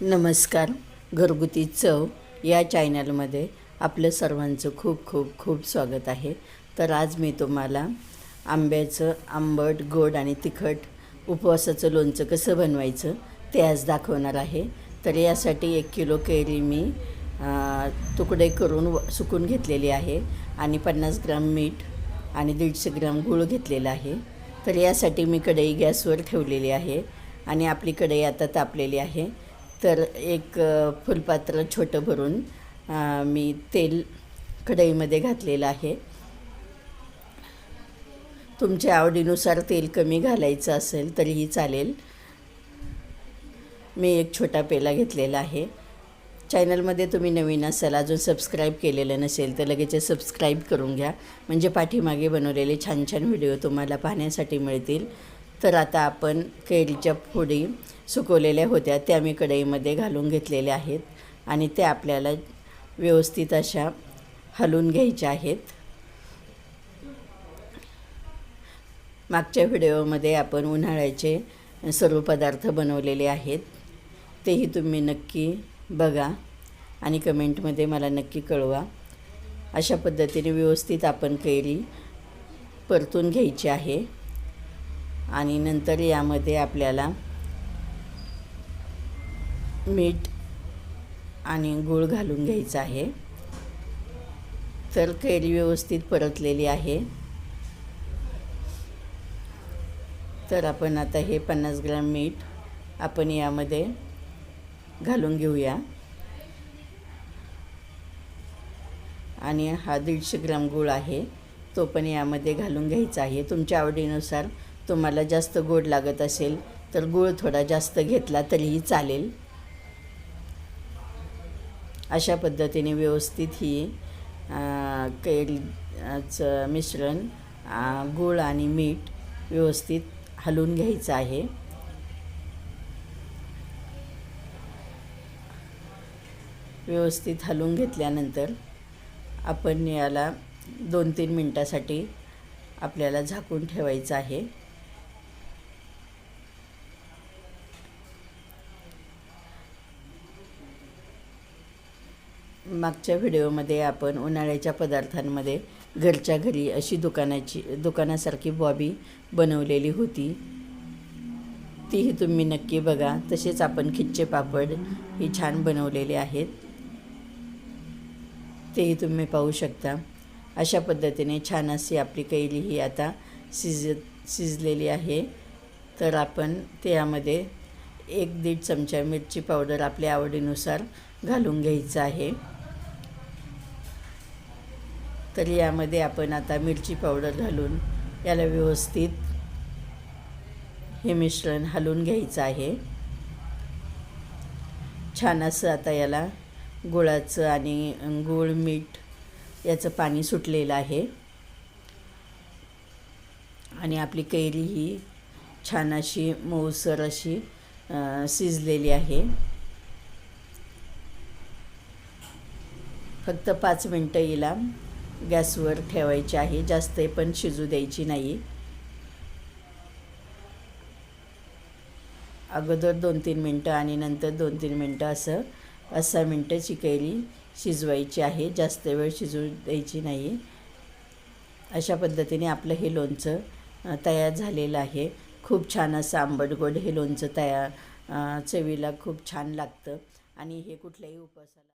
नमस्कार घरगुती चव या चॅनलमध्ये आपलं सर्वांचं खूप खूप खूप स्वागत आहे. तर आज मी तुम्हाला आंब्याचं आंबट गोड आणि तिखट उपवासाचं लोणचं कसं बनवायचं ते आज दाखवणार आहे. तर यासाठी एक किलो कैरी मी तुकडे करून व- सुकून घेतलेली आहे आणि पन्नास ग्राम मीठ आणि दीडशे ग्राम गूळ घेतलेला आहे. तर यासाठी मी कढई गॅसवर ठेवलेली आहे आणि आपली कढई आता तापलेली आहे. तर एक फुलपात्र छोटं भरून मी तेल कढईमध्ये घातलेलं आहे. तुमच्या आवडीनुसार तेल कमी घालायचं असेल तरीही चालेल. मी एक छोटा पेला घेतलेला आहे. चॅनलमध्ये तुम्ही नवीन असाल अजून सबस्क्राईब केलेलं नसेल तर लगेच सबस्क्राईब करून घ्या. म्हणजे पाठीमागे बनवलेले छान छान व्हिडिओ तुम्हाला पाहण्यासाठी मिळतील. तर आता आपण कैरीच्या फोडी सुकवलेल्या होत्या त्या मी कढईमध्ये घालून घेतलेल्या आहेत आणि त्या आपल्याला व्यवस्थित अशा हलवून घ्यायच्या आहेत. मागच्या व्हिडिओमध्ये आपण उन्हाळ्याचे सर्व पदार्थ बनवलेले आहेत. तेही तुम्ही नक्की बघा आणि कमेंटमध्ये मला नक्की कळवा. अशा पद्धतीने व्यवस्थित आपण कैरी परतून घ्यायची आहे. आणि नंतर यामध्ये आपल्याला मीठ आणि गूळ घालून घ्यायचं आहे. तर कैरी व्यवस्थित परतलेली आहे. तर आपण आता हे पन्नास ग्रॅम मीठ आपण यामध्ये घालून घेऊया. आणि हा दीडशे ग्रॅम गूळ आहे तो पण यामध्ये घालून घ्यायचा आहे. तुमच्या आवडीनुसार तुम्हाला जास्त गोड लागत असेल तर गूळ थोडा जास्त घेतला तरीही चालेल. अशा पद्धतीने व्यवस्थित ही कैरीचं मिश्रण गूळ आणि मीठ व्यवस्थित हलवून घ्यायचं आहे. व्यवस्थित हलवून घेतल्यानंतर आपण याला दोन तीन मिनटासाठी आपल्याला झाकून ठेवायचं आहे. मागच्या व्हिडिओमध्ये आपण उन्हाळ्याच्या पदार्थांमध्ये घरच्या घरी अशी दुकानाची दुकानासारखी बॉबी बनवलेली होती. तीही तुम्ही नक्की बघा. तसेच आपण खिच्चे पापड ही छान बनवलेले आहेत. तेही तुम्ही पाहू शकता. अशा पद्धतीने छान अशी आपली कैरी ही आता शिज शिजलेली आहे. तर आपण त्यामध्ये एक दीड चमचा मिरची पावडर आपल्या आवडीनुसार घालून घ्यायचं आहे. तर यामध्ये आपण आता मिरची पावडर घालून याला व्यवस्थित हे मिश्रण हलवून घ्यायचं आहे. छान असं आता याला गुळाचं आणि गूळ मीठ याचं पाणी सुटलेलं आहे. आणि आपली कैरी ही छान अशी मऊसर अशी शिजलेली आहे. फक्त पाच मिनटं हिला गॅसवर ठेवायची आहे. जास्त पण शिजू द्यायची नाही. अगोदर दोन तीन मिनटं आणि नंतर दोन तीन मिनटं असं पाच सहा मिनटं चिकैरी शिजवायची आहे. जास्त वेळ शिजू द्यायची नाही. अशा पद्धतीने आपलं हे लोणचं तयार झालेलं आहे. खूप छान असं आंबट गोड हे लोणचं तयार चवीला खूप छान लागतं. आणि हे कुठल्याही उपवासाला